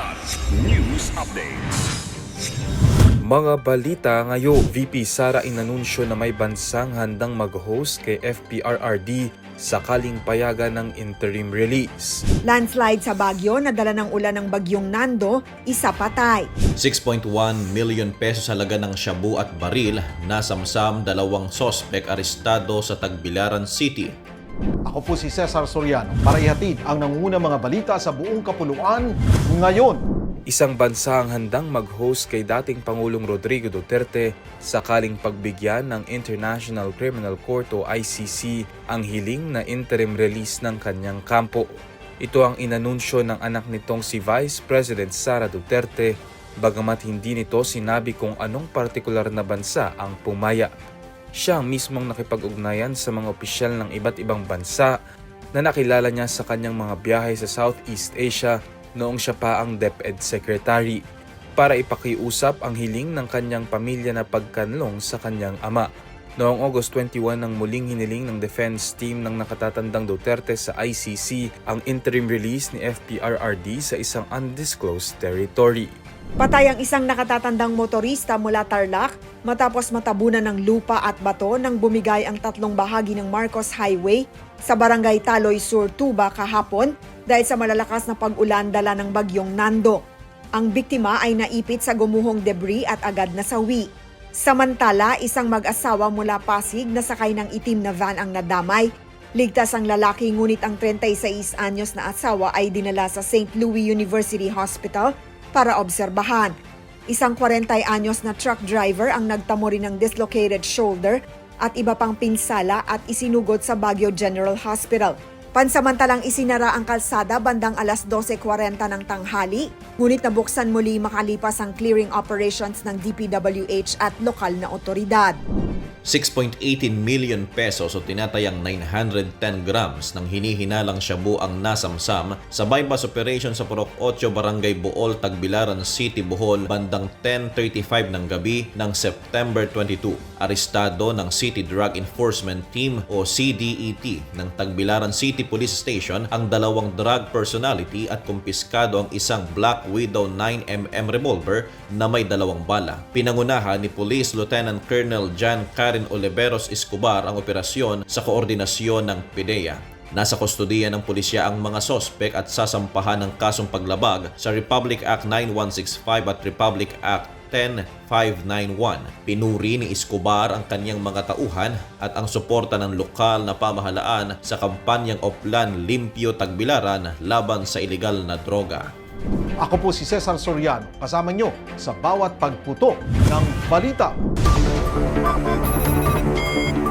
Kilat News Updates. Mga balita ngayon, VP Sara inanunsyo na may bansang handang mag-host kay FPRRD sakaling payagan ng interim release. Landslide sa Baguio na dala ng ulan ng bagyong Nando, isa patay. 6.1 million pesos halaga ng shabu at baril na samsam dalawang sospek arestado sa Tagbilaran City. Ako po si Cesar Soriano para ihatid ang nanguna mga balita sa buong kapuluan ngayon. Isang bansa ang handang mag-host kay dating Pangulong Rodrigo Duterte sakaling pagbigyan ng International Criminal Court o ICC ang hiling na interim release ng kanyang kampo. Ito ang inanunsyo ng anak nitong si Vice President Sara Duterte bagamat hindi nito sinabi kung anong partikular na bansa ang pumaya. Siya mismong nakipag-ugnayan sa mga opisyal ng iba't ibang bansa na nakilala niya sa kanyang mga biyahe sa Southeast Asia noong siya pa ang DepEd Secretary para ipakiusap ang hiling ng kanyang pamilya na pagkanlong sa kanyang ama. Noong August 21 nang muling hiniling ng defense team ng nakatatandang Duterte sa ICC ang interim release ni FPRRD sa isang undisclosed territory. Patay ang isang nakatatandang motorista mula Tarlac matapos matabunan ng lupa at bato nang bumigay ang tatlong bahagi ng Marcos Highway sa barangay Taloy Sur, Tuba kahapon dahil sa malalakas na pag-ulan dala ng bagyong Nando. Ang biktima ay naipit sa gumuhong debris at agad na sawi. Samantala, isang mag-asawa mula Pasig na sakay ng itim na van ang nadamay. Ligtas ang lalaki ngunit ang 36 anyos na asawa ay dinala sa St. Louis University Hospital para obserbahan. Isang 40 anyos na truck driver ang nagtamo rin ng dislocated shoulder at iba pang pinsala at isinugod sa Baguio General Hospital. Pansamantalang isinara ang kalsada bandang alas 12.40 ng tanghali, ngunit nabuksan muli makalipas ang clearing operations ng DPWH at lokal na otoridad. 6.18 million pesos o tinatayang 910 grams ng hinihinalang shabu ang nasamsam sa bypass operation sa Purok 8 Barangay Bool, Tagbilaran City, Bohol bandang 10.35 ng gabi ng September 22. Arestado ng City Drug Enforcement Team o CDET ng Tagbilaran City Police Station ang dalawang drug personality at kumpiskado ang isang Black Widow 9mm revolver na may dalawang bala. Pinangunahan ni Police Lieutenant Colonel John Karen Oliveros Escobar ang operasyon sa koordinasyon ng PIDEA. Nasa kustodiya ng pulisya ang mga sospek at sasampahan ng kasong paglabag sa Republic Act 9165 at Republic Act 10591. Pinuri ni Escobar ang kanyang mga tauhan at ang suporta ng lokal na pamahalaan sa kampanyang Oplan Limpyo Tagbilaran laban sa ilegal na droga. Ako po si Cesar Soriano, kasama nyo sa bawat pagputo ng balita. Thank you.